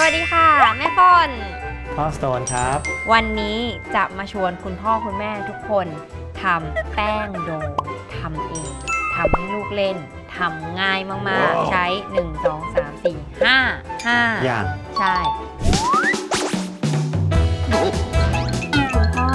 วัสดีค่ะ แม่ฟอนพ่อสโตนครับ วันนี้จะมาชวนคุณพ่อคุณแม่ทุกคนทำแป้งโดทำเองทำให้ลูกเล่นทำง่ายมากว้าวๆใช้ 1 2 3 4 5 5 อย่าง ใช่คุณพ่อ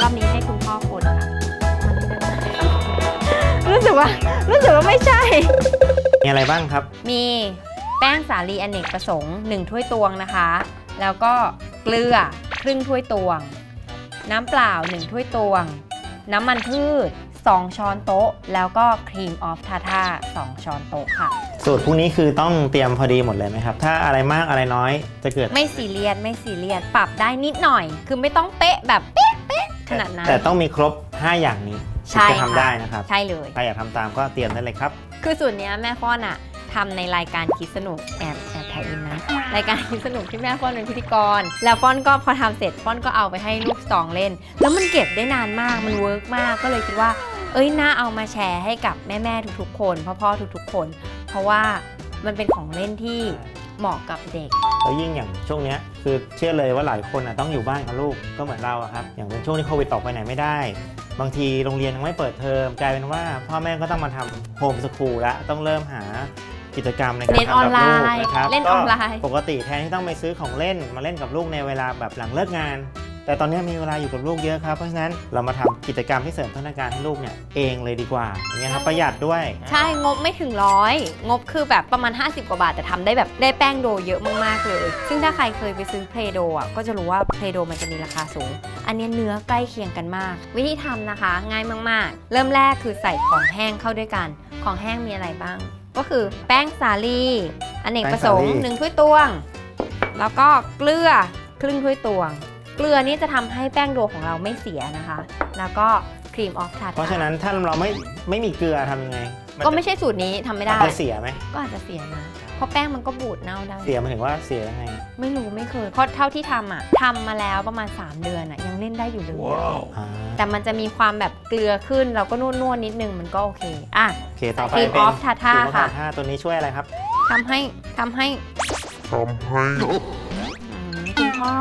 รอบนี้ให้คุณพ่อคนค่ะรู้สึกว่า รู้สึกว่าไม่ใช่ มีอะไรบ้างครับ มีแป้งสาลีอเนกประสงค์ 1 ถ้วยตวงนะคะ แล้วก็เกลือครึ่งถ้วยตวง น้ำเปล่า 1 ถ้วยตวง น้ำมันพืช 2 ช้อนโต๊ะ แล้วก็ครีมออฟทาท่า2ช้อนโต๊ะค่ะ สูตรพวกนี้คือต้องเตรียมพอดีหมดเลยไหมครับ ถ้าอะไรมากอะไรน้อยจะเกิด ไม่ซีเรียสไม่ซีเรียสปรับได้นิดหน่อย คือไม่ต้องเป๊ะแบบเป๊ะเป๊ะขนาดนั้น แต่ต้องมีครบ 5 อย่างนี้ถึง ใช่จะค่ะทำได้นะครับ ใช่เลยใครอยากทำตามก็เตรียมได้เลยครับ คือสูตรเนี้ยแม่ฟ้อนอะทำในรายการคิดสนุกแอบแอบถ่ายอินนะ รายการคิดสนุกที่แม่ฟ้อนเป็นพิธีกร แล้วฟ้อนก็พอทำเสร็จฟ้อนก็เอาไปให้ลูกสองเล่น แล้วมันเก็บได้นานมากมันเวิร์กมากก็เลยคิดว่า เอ้ยน่าเอามาแชร์ให้กับแม่ๆทุกๆ คนพ่อๆทุกๆ คน เพราะว่ามันเป็นของเล่นที่เหมาะกับเด็ก แล้วยิ่งอย่างช่วงเนี้ยคือเชื่อเลยว่าหลายคนอะต้องอยู่บ้านกับลูกก็เหมือนเราอะครับ อย่างเป็นช่วงที่โควิดออกไปไหนไม่ได้ บางทีโรงเรียนยังไม่เปิดเทอมกลายเป็นว่า พ่อแม่ก็ต้องมาทำโฮมสคูลละต้องเริ่มหากิจกรรมในการเรียนทำกับลูกออนไลน์นะครับเล่นก็ออนไลน์ปกติแทนที่ต้องไปซื้อของเล่นมาเล่นกับลูกในเวลาแบบหลังเลิกงาน แต่ตอนนี้มีเวลาอยู่กับลูกเยอะครับ เพราะฉะนั้นเรามาทำกิจกรรมที่เสริมพัฒนาการให้ลูกเนี่ยเองเลยดีกว่าอย่างเงี้ยครับประหยัดด้วย ใช่งบไม่ถึงร้อยงบคือแบบประมาณ 50 กว่าบาท แต่ทำได้แบบได้แป้งโดเยอะมากๆเลย ซึ่งถ้าใครเคยไปซื้อเพลโดอะก็จะรู้ว่าเพลโดมันจะมีราคาสูง อันเนี้ยเนื้อใกล้เคียงกันมาก วิธีทำนะคะ ง่ายมากๆ เริ่มแรกคือใส่ของแห้งเข้าด้วยกัน ของแห้งมีอะไรบ้าง ก็คือแป้งสาลีอเนกประสงค์แป้งสาลีหนึ่งถ้วยตวง แล้วก็เกลือครึ่งถ้วยตวง เกลือนี่จะทำให้แป้งโดของเราไม่เสียนะคะ แล้วก็ครีมออฟทาเพราะฉะนั้นถ้าเราไม่ไม่มีเกลือทำยังไงนก็ไม่ใช่สูตรนี้ทำไม่ได้มันจะเสียไหมก็อาจจะเสียนะเพราะแป้งมันก็บูดเน่าได้ เสียหมายถึงว่าเสียยังไง ไม่รู้ไม่เคย เพราะเท่าที่ทำอะทำมาแล้วประมาณ 3 เดือนอะยังเล่นได้อยู่เลยอ่าแต่มันจะมีความแบบเกลือขึ้น เราก็นวดนวดๆนิดนึงมันก็โอเค อะโอเคต่อไปครีมเป็น off Tata ครีม off ค่ะ Tata ตัวนี้ช่วยอะไรครับทำให้ทำให้ทำให้อืมคุณพ่อ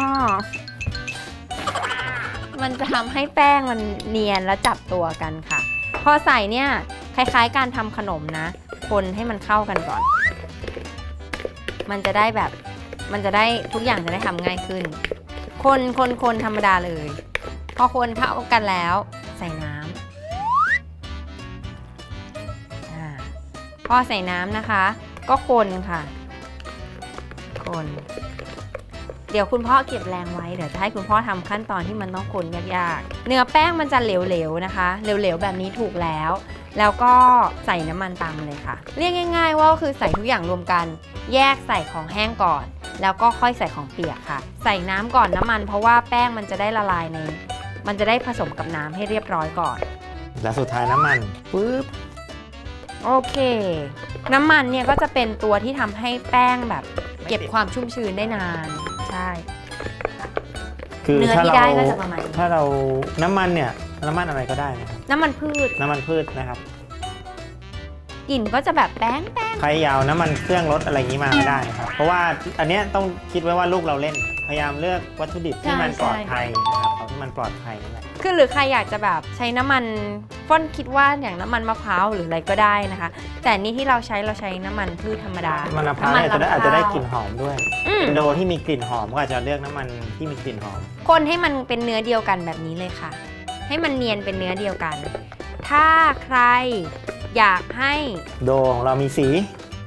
มันจะทำให้แป้งมันเนียนและจับตัวกันค่ะ พอใส่เนี่ยคล้ายๆ การทำขนมนะ คนให้มันเข้ากันก่อน มันจะได้แบบมันจะได้ทุกอย่างจะได้ทำง่ายขึ้น คนคนคนธรรมดาเลย พอคนเข้ากันแล้ว ใส่น้ำอาพอใส่น้ำนะคะ ก็คนค่ะ คน เดี๋ยวคุณพ่อเก็บแรงไว้เดี๋ยวจะให้คุณพ่อทำขั้นตอนที่มันต้องคนยากๆ เนื้อแป้งมันจะเหลวๆนะคะ เหลวๆแบบนี้ถูกแล้ว แล้วก็ใส่น้ำมันตามมาเลยค่ะ เรียกง่าย ๆ ว่าก็คือใส่ทุกอย่างรวมกัน แยกใส่ของแห้งก่อน แล้วก็ค่อยใส่ของเปียกค่ะ ใส่น้ำก่อนน้ำมัน เพราะว่าแป้งมันจะได้ละลายใน มันจะได้ผสมกับน้ำให้เรียบร้อยก่อน และสุดท้ายน้ำมันปึ๊บโอเค น้ำมันเนี่ยก็จะเป็นตัวที่ทำให้แป้งแบบ เก็บความชุ่มชื้นได้นาน ใช่ คือเนื้อถ้าที่เราได้ก็จะประมาณนี้ ถ้าเราน้ำมันเนี่ยน้ำมันอะไรก็ได้นะครับน้ำมันพืชน้ำมันพืชนะครับ กลิ่นก็จะแบบแป้งแป้งใครอยาวน้ำมันเครื่องรถอะไรอย่างนี้มาไม่ได้นะครับ เพราะว่าอันเนี้ยต้องคิดไว้ว่าลูกเราเล่น พยายามเลือกวัตถุดิบที่มันปลอดภัยนะครับเอาที่มันปลอดภัยนั่นแหละ คือหรือใครอยากจะแบบใช้น้ำมันฟ่อนคิดว่าอย่างน้ำมันมะพร้าวหรืออะไรก็ได้นะคะ แต่นี่ที่เราใช้เราใช้น้ำมันพืชธรรมดา มันมะพร้าวน้ำเนี่ยจะได้อาจจะได้กลิ่นมหอมด้วยอืมเป็นโดที่มีกลิ่นหอมก็อาจจะเลือกน้ำมันที่มีกลิ่นหอม คนให้มันเป็นเนื้อเดียวกันแบบนี้เลยค่ะ ให้มันเนียนเป็นเนื้อเดียวกัน ถ้าใครอยากให้โดของเรามีสี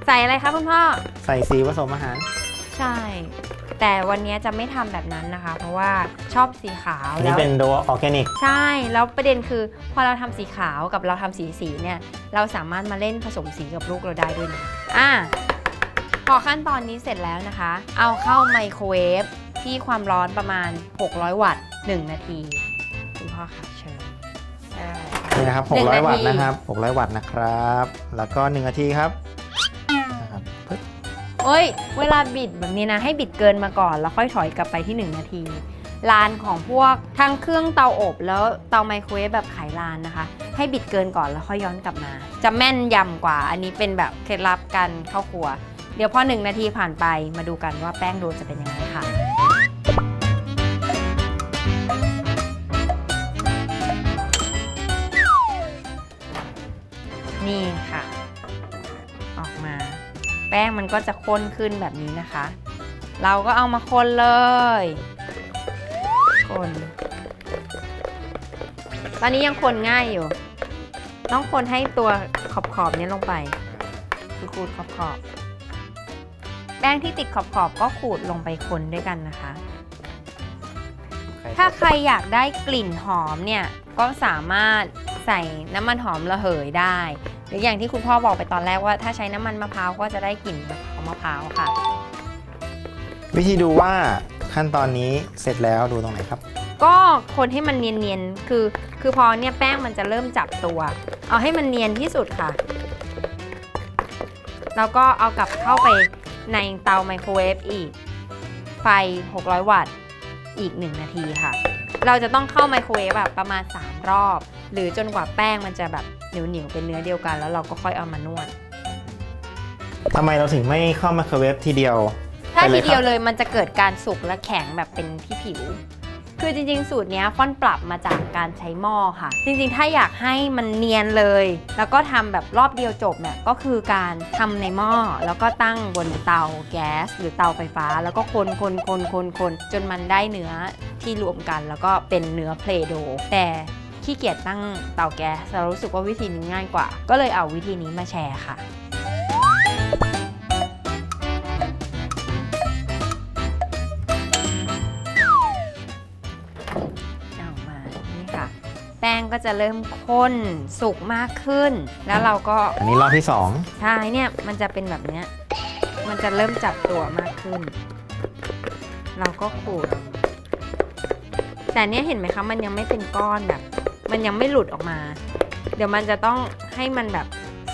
ใส่อะไรคะคุณพ่อ ใส่สีผสมอาหาร ใช่ แต่วันนี้จะไม่ทำแบบนั้นนะคะ เพราะว่าชอบสีขาวอันแล้นี้ว เป็นโดออร์แกนิก ใช่ แล้วประเด็นคือพอเราทำสีขาวกับเราทำสีสีเนี่ย เราสามารถมาเล่นผสมสีกับลูกเราได้ด้วยนะอะพอขั้นตอนนี้เสร็จแล้วนะคะ เอาเข้าไมโครเวฟที่ความร้อนประมาณ 600 วัตต์ 1 นาทีคุณพ่อค่ะเชิญได้ นี่นะครับหนึ่งนาที600 วัตต์นะครับ600 วัตต์นะครับ แล้วก็1นาทีครับนะครับปึ๊บ เอ้ย เวลาบิดแบบนี้นะ ให้บิดเกินมาก่อน แล้วค่อยถอยกลับไปที่ 1 นาทีลานของพวกทั้งเครื่องเตาอบแล้วเตาไมโครเวฟแบบไขลานนะคะ ให้บิดเกินก่อนแล้วค่อยย้อนกลับมา จะแม่นยำกว่า อันนี้เป็นแบบเคล็ดลับการเข้าครัว เดี๋ยวพอหนึ่งนาทีผ่านไปมาดูกันว่าแป้งโดจะเป็นยังไงค่ะนี่ค่ะ แป้งมันก็จะข้นขึ้นแบบนี้นะคะ เราก็เอามาคนเลยคนตอนนี้ยังคนง่ายอยู่ ต้องคนให้ตัวขอบขอบๆนี้ลงไปคือขูดขอบขอบๆแป้งที่ติดขอบขอบๆก็ขูดลงไปคนด้วยกันนะคะ ถ้าใครอยากได้กลิ่นหอมเนี่ย ก็สามารถใส่น้ำมันหอมระเหยได้ หรืออย่างที่คุณพ่อบอกไปตอนแรกว่าถ้าใช้น้ำมันมะพร้าวก็จะได้กลิ่นแบบของมะพร้าวค่ะ วิธีดูว่าขั้นตอนนี้เสร็จแล้วดูตรงไหนครับ ก็คนให้มันเนียนๆคือ คือพอเนี่ยแป้งมันจะเริ่มจับตัว เอาให้มันเนียนที่สุดค่ะ แล้วก็เอากลับเข้าไปในเตาไมโครเวฟอีก ไฟ 600 วัตต์อีก 1 นาทีค่ะ เราจะต้องเข้าไมโครเวฟแบบประมาณ 3 รอบ หรือจนกว่าแป้งมันจะแบบเหนียวๆเป็นเนื้อเดียวกัน แล้วเราก็ค่อยเอามานวด ทำไมเราถึงไม่เข้าไมโครเวฟทีเดียวถ้าไปเลทียครับเดียวเลยมันจะเกิดการสุกและแข็งแบบเป็นที่ผิว คือจริงๆ สูตรเนี้ยฟ่อนปรับมาจากการใช้หม้อค่ะ จริงๆ ถ้าอยากให้มันเนียนเลย แล้วก็ทำแบบรอบเดียวจบเนี่ยก็คือการทำในหม้อแล้วก็ตั้งบนเตาแก๊ส หรือเตาไฟฟ้า แล้วก็คนคนคนคนคนจนมันได้เนื้อที่รวมกัน แล้วก็เป็นเนื้อเพลโด แต่ ขี้เกียจตั้งเตาแก๊สเรารู้สึกว่าวิธีนี้ง่ายกว่า ก็เลยเอาวิธีนี้มาแชร์ค่ะเอามานี่ค่ะแป้งก็จะเริ่มข้นสุกมากขึ้น แล้วเราก็อันนี้รอบที่สองใช่เนี่ยมันจะเป็นแบบเนี้ยมันจะเริ่มจับตัวมากขึ้น เราก็ขูดแต่เนี้ยเห็นไหมคะ มันยังไม่เป็นก้อนแบบ มันยังไม่หลุดออกมา เดี๋ยวมันจะต้องให้มันแบบ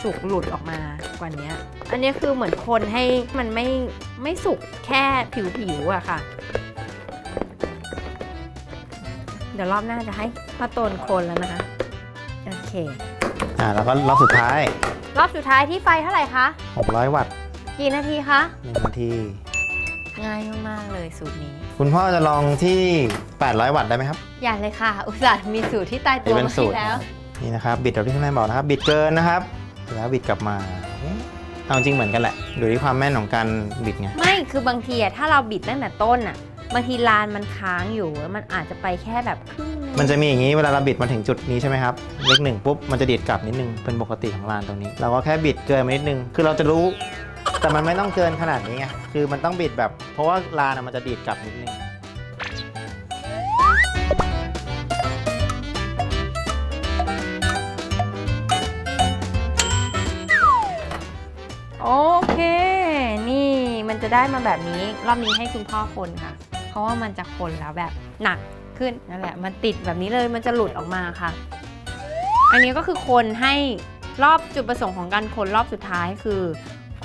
สุกหลุดออกมากว่านี้อันนี้คือเหมือนคนให้มันไม่ไม่สุกแค่ผิวๆอะค่ะ เดี๋ยวรอบหน้าจะให้พ่อโตนคนแล้วนะคะ โอเค อ่าแล้วก็รอบสุดท้าย รอบสุดท้ายที่ไฟเท่าไหร่คะ 600 วัตต์ กี่นาทีคะ 1 นาที ง่ายมาก ๆ เลยสูตรนี้ คุณพ่อจะลองที่ 800 วัตต์ได้ไหมครับอย่าเลยค่ะ อุตส่าห์มีสูตรที่ตายตันี่วเป็นมาสูให้ตรแล้ว นี่นะครับบิดแบบที่คุณแม่บอกนะครับบิดเกินนะครับ แล้วบิดกลับมาเอาจริงเหมือนกันแหละดูที่ความแม่นของการบิดไง ไม่คือบางทีอะถ้าเราบิดตั้งแต่ต้นอะบางทีลานมันค้างอยู่แล้วมันอาจจะไปแค่แบบครึ่งนึงมันจะมีอย่างนี้เวลาเราบิดมาถึงจุดนี้ใช่ไหมครับเลขหนึ่งปุ๊บมันจะดีดกลับนิดนึงเป็นปกติของลานตรงนี้ เราก็แค่บิดเกินมานิดนึง คือเราจะรู้ แต่มันไม่ต้องเกินขนาดนี้ไง คือมันต้องบิดแบบ เพราะว่าลานะมันจะดีดกลับนิดนึง โอเค นี่มันจะได้มาแบบนี้ รอบนี้ให้คุณพ่อคนค่ะ เพราะว่ามันจะคนแล้วแบบหนักขึ้นนั่นแหละ มันติดแบบนี้เลย มันจะหลุดออกมาค่ะ อันนี้ก็คือคนให้รอบจุดประสงค์ของการคนรอบสุดท้ายคือ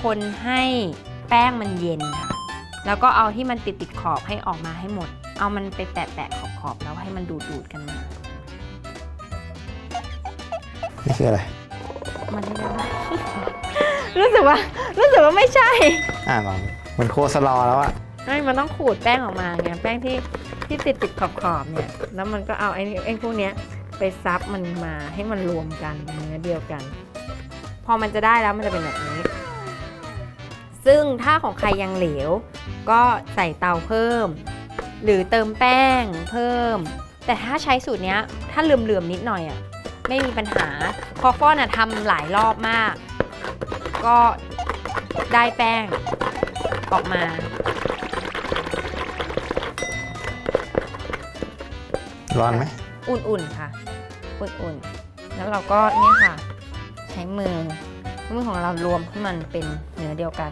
คนให้แป้งมันเย็นค่ะ แล้วก็เอาที่มันติดติดๆขอบให้ออกมาให้หมด เอามันไปแตะๆขอบๆแล้วให้มันดูดดูดๆกันมา นี่คืออะไร มันไม่ได้ รู้สึกว่า รู้สึกว่าไม่ใช่ อ่าลองเหมือนโคสลอแล้วอะไม่มันต้องขูดแป้งออกมาไงแป้งที่ที่ติดติดขอบขอบๆเนี่ย แล้วมันก็เอาไอ้นี่ไอ้พวกเนี้ยไปซับมันมาให้มันรวมกันเป็นเนื้อเดียวกัน พอมันจะได้แล้วมันจะเป็นแบบนี้ ซึ่งถ้าของใครยังเหลว ก็ใส่เตาเพิ่ม หรือเติมแป้งเพิ่ม แต่ถ้าใช้สูตรเนี้ยถ้าเหลื่อมๆนิดหน่อยอะ่ะไม่มีปัญหาเพอฟอนอะทำหลายรอบมาก ก็ได้แป้งออกมาร้อนไหมอุ่นๆค่ะ อุ่นๆ แล้วเราก็เนี่ยค่ะ ใช้มือมือของเรารวมให้มันเป็นเนื้อเดียวกัน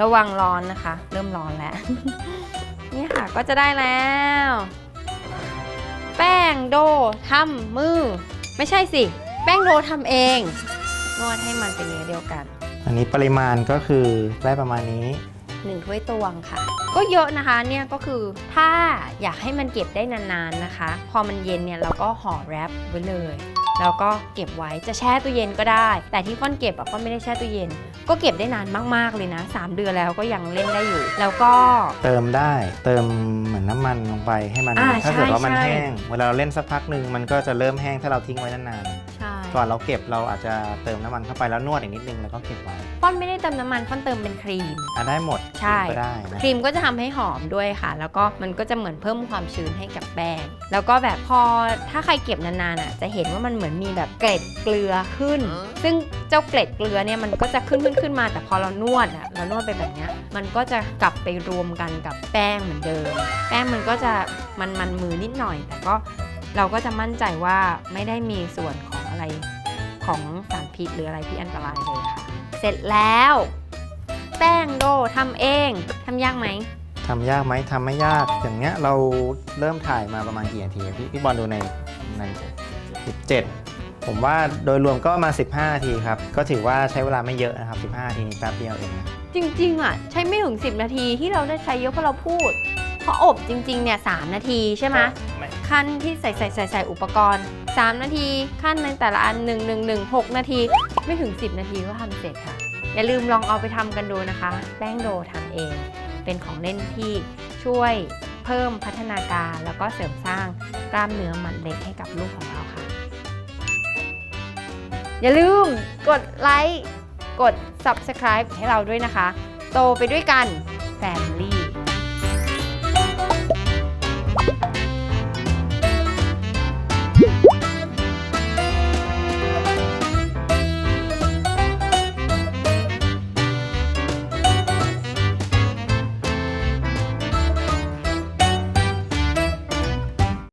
ระวังร้อนนะคะ เริ่มร้อนแล้วเนี่ยค่ะก็จะได้แล้ว แป้งโดทำมือ ไม่ใช่สิ แป้งโดทำเองนวดให้มันเป็นเนื้อเดียวกัน อันนี้ปริมาณก็คือได้ประมาณนี้1ถ้วยตวงค่ะ ก็เยอะนะคะเนี่ยก็คือถ้าอยากให้มันเก็บได้นานๆนะคะ พอมันเย็นเนี่ยเราก็ห่อแรปไว้เลย แล้วก็เก็บไว้จะแช่ตู้เย็นก็ได้ แต่ที่ฟ้อนเก็บอะฟ้อนไม่ได้แช่ตู้เย็น ก็เก็บได้นานมาก ๆ เลยนะ 3 เดือนแล้วก็ยังเล่นได้อยู่ แล้วก็ เติมได้เติมเหมือนน้ำมันลงไปให้มัน อ่าถ้าเกิดใช่ว่ามันใช่ แห้ง เวลาเราเล่นสักพักหนึ่งมันก็จะเริ่มแห้งถ้าเราทิ้งไว้นานใช่ๆ ก่อนเราเก็บเราอาจจะเติมน้ำมันเข้าไปแล้วนวดอีกนิดนึงแล้วก็เก็บไว้ฟ้อนไม่ได้เติมน้ำมันฟ้อนเติมเป็นครีม อะได้หมดใช่ ก็ได้นะครีมก็จะทำให้หอมด้วยค่ะ แล้วก็มันก็จะเหมือนเพิ่มความชื้นให้กับแป้ง แล้วก็แบบพอถ้าใครเก็บนานๆอะจะเห็นว่ามันเหมือนมีแบบเกล็ดเกลือขึ้น ซึ่งเจ้าเกล็ดเกลือเนี่ยมันก็จะขึ้นขึ้นขึ้นมา แต่พอเรานวดอะเรานวดไปแบบเนี้ยมันก็จะกลับไปรวมกันกับแป้งเหมือนเดิม แป้งมันก็จะมันมันมือนิดหน่อย แต่ก็เราก็จะมั่นใจว่าไม่ได้มีส่วนของ อะไรของสารพิษหรืออะไรที่อันตรายเลยค่ะ เสร็จแล้ว แป้งโดทำเองทำยากไหมทำยากไหมทำไม่ยาก อย่างเงี้ยเราเริ่มถ่ายมาประมาณกี่นาทีอะพี่พี่บอลดูในใน17 ผมว่าโดยรวมก็มา 15 นาทีครับ ก็ถือว่าใช้เวลาไม่เยอะนะครับ 15 นาทีนี้แป๊บเดียวเองนะจริงๆอะใช้ไม่ถึง 10 นาทีที่เราได้ใช้เยอะเพราะเราพูด เพราะอบจริงๆเนี่ยสนาทีใช่ไหมไม่ขั้นที่ใส่ใส่ใส่ใส่อุปกรณ์ 3 นาทีขั้นในแต่ละอัน 1 1 1 6 นาที ไม่ถึง 10 นาทีก็ทำเสร็จค่ะ อย่าลืมลองเอาไปทำกันดูนะคะ แป้งโดทำเอง เป็นของเล่นที่ช่วยเพิ่มพัฒนาการแล้วก็เสริมสร้างกล้ามเนื้อมัดเล็กให้กับลูกของเราค่ะ อย่าลืมกดไลค์กด subscribe ให้เราด้วยนะคะ โตไปด้วยกัน Family